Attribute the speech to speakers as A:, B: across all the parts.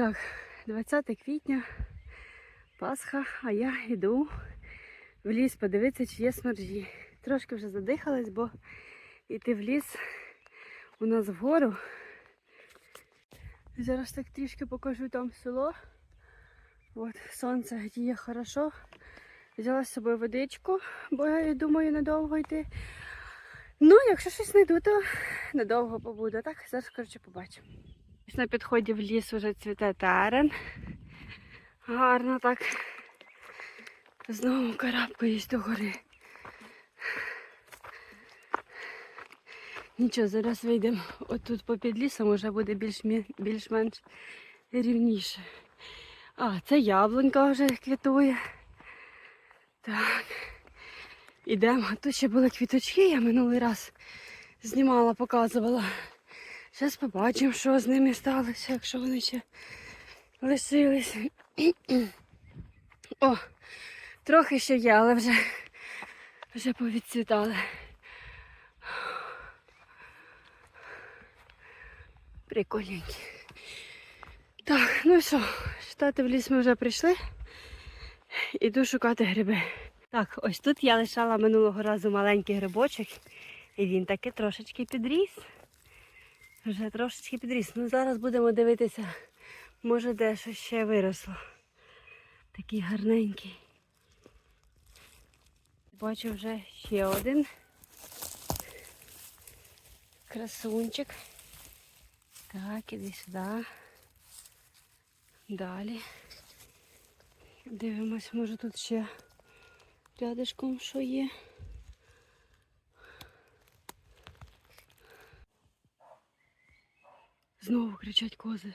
A: Так, 20 квітня, Пасха, а я йду в ліс подивитися, чи є сморжі. Трошки вже задихалась, бо йти в ліс у нас вгору. Зараз так трішки покажу там село. От, сонце гріє хорошо. Взяла з собою водичку, бо я думаю недовго йти. Ну, якщо щось знайду, то недовго побуду. Так, зараз, коротше, побачимо. Ось На підході в ліс вже цвіте терен. Гарно так. Знову карабкаюсь до гори. Нічого, зараз вийдемо отут попід лісом, вже буде більш-менш рівніше. А, це яблунька вже квітує. Так. Ідемо. Тут ще були квіточки, я минулий раз знімала, показувала. Зараз побачимо, що з ними сталося, якщо вони ще лишились. О, трохи ще є, але вже, вже повідцвітали. Прикольненькі. Так, ну що, штати в ліс ми вже прийшли. Іду шукати гриби. Так, ось тут я лишала минулого разу маленький грибочок, і він таки трошечки підріс. Вже трошечки підріс. Ну зараз будемо дивитися, може де ще виросло. Такий гарненький. Бачу вже ще один красунчик. Так, іди сюди. Далі. Дивимось, може тут ще рядишком що є. Знову кричать кози.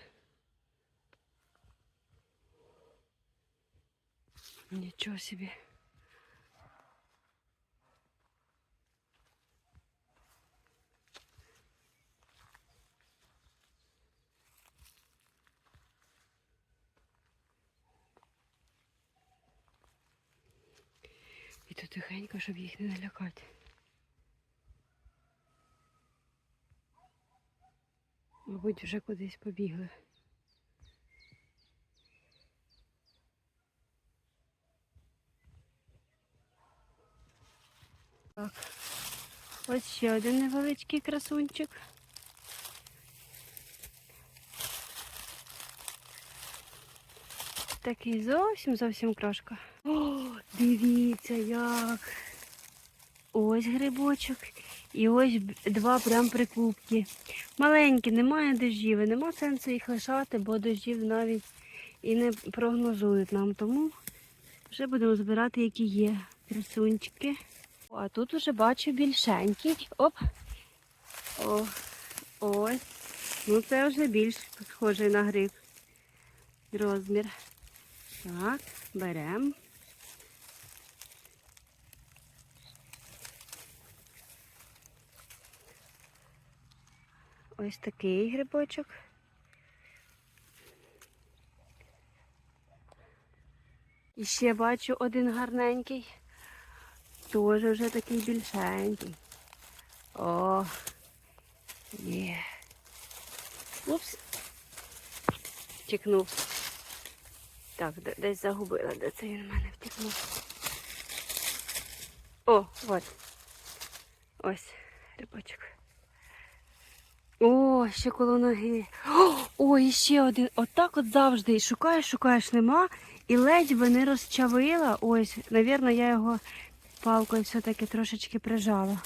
A: Нічого собі. І тут тихенько, щоб їх не налякати. Мабуть, вже кудись побігли. Так. Ось ще один невеличкий красунчик. Такий зовсім зовсім крошка. О, дивіться як. Ось грибочок. І ось два прям прикупки. Маленькі, немає дождів, нема сенсу їх лишати, бо дождів навіть і не прогнозують нам. Тому вже будемо збирати, які є красунчики. А тут уже бачу більшенький. Оп. О, ось. Ну це вже більш схожий на гриб. Розмір. Так, беремо. Ось такий грибочок. І ще бачу один гарненький. Теж вже такий більшенький. О, є. Упс. Втікнув. Так, десь загубила, де це він в мене втікнув. О, от. Ось рибочок. О, ще коло ноги. О, і ще один. Отак от завжди. І шукаєш, шукаєш, нема. І ледь би не розчавила. Ось, навірно, я його палкою все-таки трошечки прижала.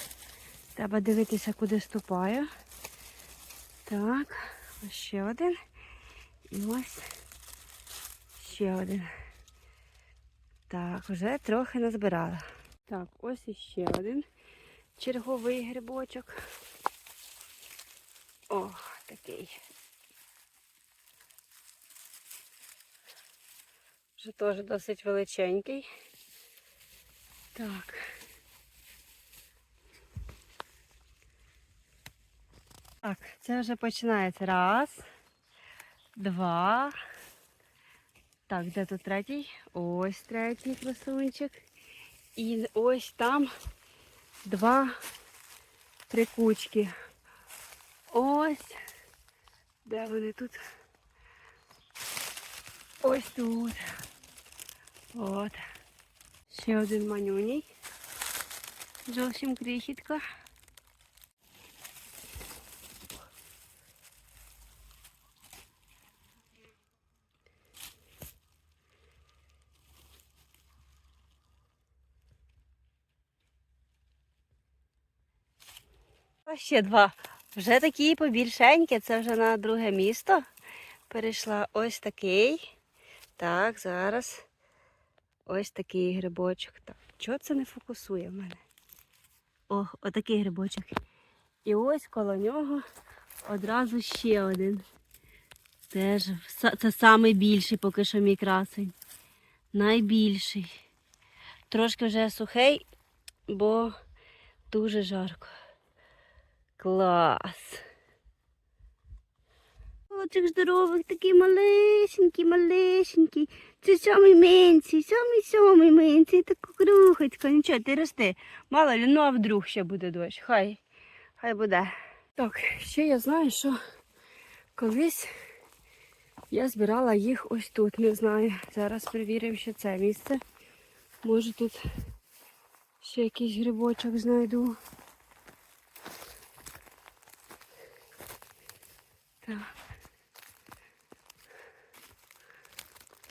A: Треба дивитися, куди ступаю. Так, ось ще один. І ось ще один. Так, вже трохи назбирала. Так, ось іще один черговий грибочок. О, такий. Вже теж досить величенький. Так. Так, це вже починається. Раз, два. Так, де тут третій? Ось третій красунчик. І ось там два три кучки. Ось. Де вони тут? ось тут. От. Ще один манюній. Зовсім крихітка. А ще два. Вже такі побільшенькі, це вже на друге місто. Перейшла ось такий. Так, зараз. Ось такий грибочок. Так, чого це не фокусує в мене? О, отакий грибочок. І ось коло нього одразу ще один. Теж це самий більший поки що мій красень. Найбільший. Трошки вже сухий, бо дуже жарко. Клас. О, цих здорових, такий малесенький, малесенький. Це самий менший, самий самий менший, така крухочка. Нічого, ти рости. Мало ли, ну а вдруг ще буде дощ. Хай, хай буде. Так, ще я знаю, що колись я збирала їх ось тут, не знаю. Зараз перевіримо, що це місце. Може тут ще якийсь грибочок знайду. Так.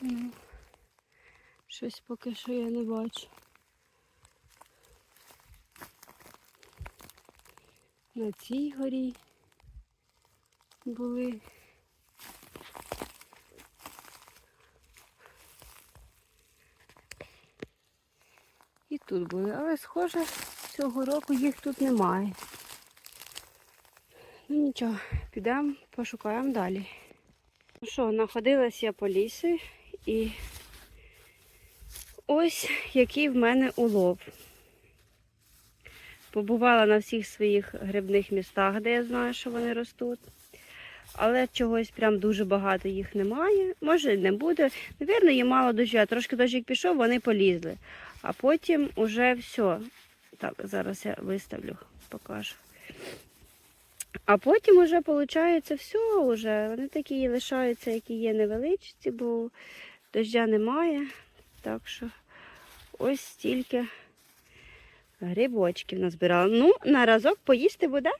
A: Ну, щось поки що я не бачу. На цій горі були. І тут були, але схоже, цього року їх тут немає. Ну нічого, підемо, пошукаємо далі. Ну що, находилась я по лісі і ось який в мене улов. Побувала на всіх своїх грибних містах, де я знаю, що вони ростуть. Але чогось прям дуже багато їх немає. Може не буде. Навірно, є мало дощу. Трошки дощик пішов, вони полізли. А потім уже все. Так, зараз я виставлю, покажу. А потім уже виходить все, уже. вони такі лишаються, які є невеличкі, бо дождя немає. Так що ось стільки грибочків назбирала. Ну, на разок поїсти буде.